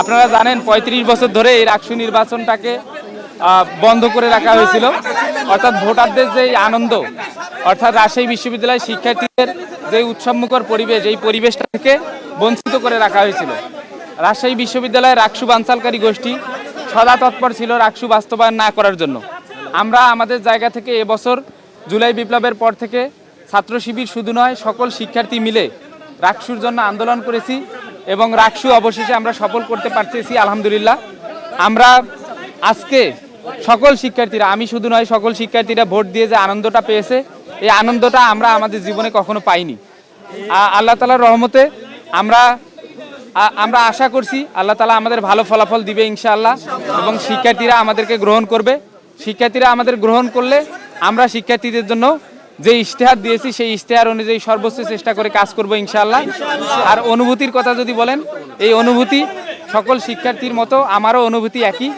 আপনারা জানেন ৩৫ বছর ধরে এই রাকসু নির্বাচনটাকে বন্ধ করে রাখা হয়েছিল। অর্থাৎ ভোটারদের যে আনন্দ, অর্থাৎ রাজশাহী বিশ্ববিদ্যালয়ের শিক্ষার্থীদের যে উৎসবমুখর পরিবেশ, এই পরিবেশটা থেকে বঞ্চিত করে রাখা হয়েছিল। রাজশাহী বিশ্ববিদ্যালয়ের রাকসু বাঞ্চালকারী গোষ্ঠী সদা তৎপর ছিল রাকসু বাস্তবায়ন না করার জন্য। আমরা আমাদের জায়গা থেকে এবছর জুলাই বিপ্লবের পর থেকে ছাত্র শিবির শুধু নয়, সকল শিক্ষার্থী মিলে রাকসুর জন্য আন্দোলন করেছি। এবং রাকসু অবশেষে আমরা সফল করতে পারতেছি, আলহামদুলিল্লাহ। আমরা আজকে সকল শিক্ষার্থীরা, আমি শুধু নয়, সকল শিক্ষার্থীরা ভোট দিয়ে যে আনন্দটা পেয়েছে, এই আনন্দটা আমরা আমাদের জীবনে কখনো পাইনি। আল্লাহ তালার রহমতে আমরা আমরা আশা করছি আল্লাহ তালা আমাদের ভালো ফলাফল দিবে ইনশাআল্লাহ, এবং শিক্ষার্থীরা আমাদেরকে গ্রহণ করবে। শিক্ষার্থীরা আমাদের গ্রহণ করলে আমরা শিক্ষার্থীদের জন্য যে ইশতেহার দিয়েছি, সেই ইশতেহার অনুযায়ী সর্বোচ্চ চেষ্টা করে কাজ করব ইনশাআল্লাহ। আর অনুভূতির কথা যদি বলেন, এই অনুভূতি সকল শিক্ষার্থীর মতো, আমারও অনুভূতি একই,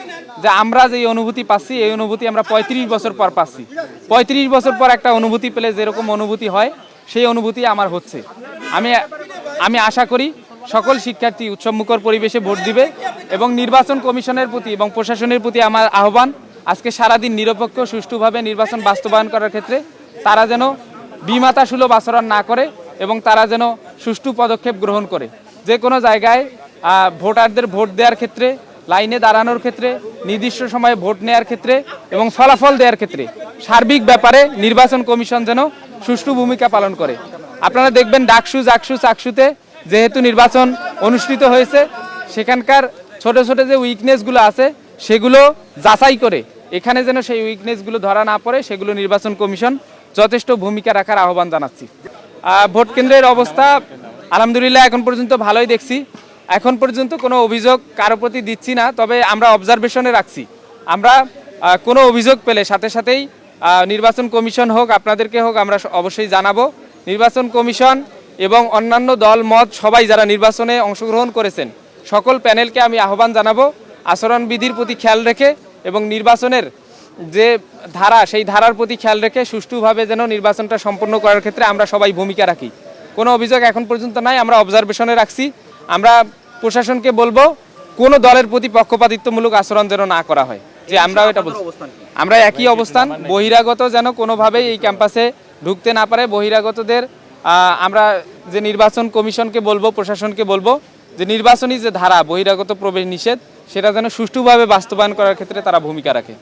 যে আমরা যে অনুভূতি পাচ্ছি, এই অনুভূতি আমরা পঁয়ত্রিশ বছর পর পাচ্ছি। পঁয়ত্রিশ বছর পর একটা অনুভূতি পেলে যেরকম অনুভূতি হয়, সেই অনুভূতি আমার হচ্ছে। আমি আমি আশা করি সকল শিক্ষার্থী উৎসবমুখর পরিবেশে ভোট দিবে এবং নির্বাচন কমিশনের প্রতি এবং প্রশাসনের প্রতি আমার আহ্বান, আজকে সারাদিন নিরপেক্ষ, সুষ্ঠুভাবে নির্বাচন বাস্তবায়ন করার ক্ষেত্রে তারা যেন বিমাতা সুলভ আচরণ না করে এবং তারা যেন সুষ্ঠু পদক্ষেপ গ্রহণ করে। যে কোনো জায়গায় ভোটারদের ভোট দেওয়ার ক্ষেত্রে, লাইনে দাঁড়ানোর ক্ষেত্রে, নির্দিষ্ট সময়ে ভোট নেওয়ার ক্ষেত্রে এবং ফলাফল দেওয়ার ক্ষেত্রে সার্বিক ব্যাপারে নির্বাচন কমিশন যেন সুষ্ঠু ভূমিকা পালন করে। আপনারা দেখবেন ডাকসু, জাকসু, চাকসুতে যেহেতু নির্বাচন অনুষ্ঠিত হয়েছে, সেখানকার ছোট ছোট যে উইকনেসগুলো আছে, সেগুলো যাচাই করে, এখানে যেন সেই উইকনেসগুলো ধরা না পড়ে, সেগুলো নির্বাচন কমিশন যথেষ্ট ভূমিকা রাখার আহ্বান জানাচ্ছি। ভোট কেন্দ্রের অবস্থা, আলহামদুলিল্লাহ এখন পর্যন্ত ভালোই দেখছি। এখন পর্যন্ত কোনো অভিযোগ কারও প্রতি দিচ্ছি না, তবে আমরা অবজারভেশনে রাখছি। আমরা কোনো অভিযোগ পেলে সাথে সাথেই নির্বাচন কমিশন হোক, আপনাদেরকে হোক, আমরা অবশ্যই জানাব। নির্বাচন কমিশন এবং অন্যান্য দল, মত, সবাই যারা নির্বাচনে অংশগ্রহণ করেছেন, সকল প্যানেলকে আমি আহ্বান জানাব। আচরণবিধির প্রতি খেয়াল রেখে এবং নির্বাচনের যে ধারা, সেই ধারার প্রতি খেয়াল রেখে সুষ্ঠুভাবে যেন নির্বাচনটা সম্পন্ন করার ক্ষেত্রে আমরা সবাই ভূমিকা রাখি। কোনো অভিযোগ এখন পর্যন্ত নাই, আমরা অবজারভেশনে রাখছি। আমরা প্রশাসনকে বলব, কোনো দলের প্রতি পক্ষপাতিত্বমূলক আচরণ যেন না করা হয়। যে আমরাও এটা বলছি। আমরা একই অবস্থান, বহিরাগত যেন কোনোভাবেই এই ক্যাম্পাসে ঢুকতে না পারে। বহিরাগতদের আমরা যে নির্বাচন কমিশনকে বলব, প্রশাসনকে বলব, যে নির্বাচনী যে ধারা, বহিরাগত প্রবেশ নিষেধ, সেটা যেন সুষ্ঠুভাবে বাস্তবায়ন করার ক্ষেত্রে তারা ভূমিকা রাখে।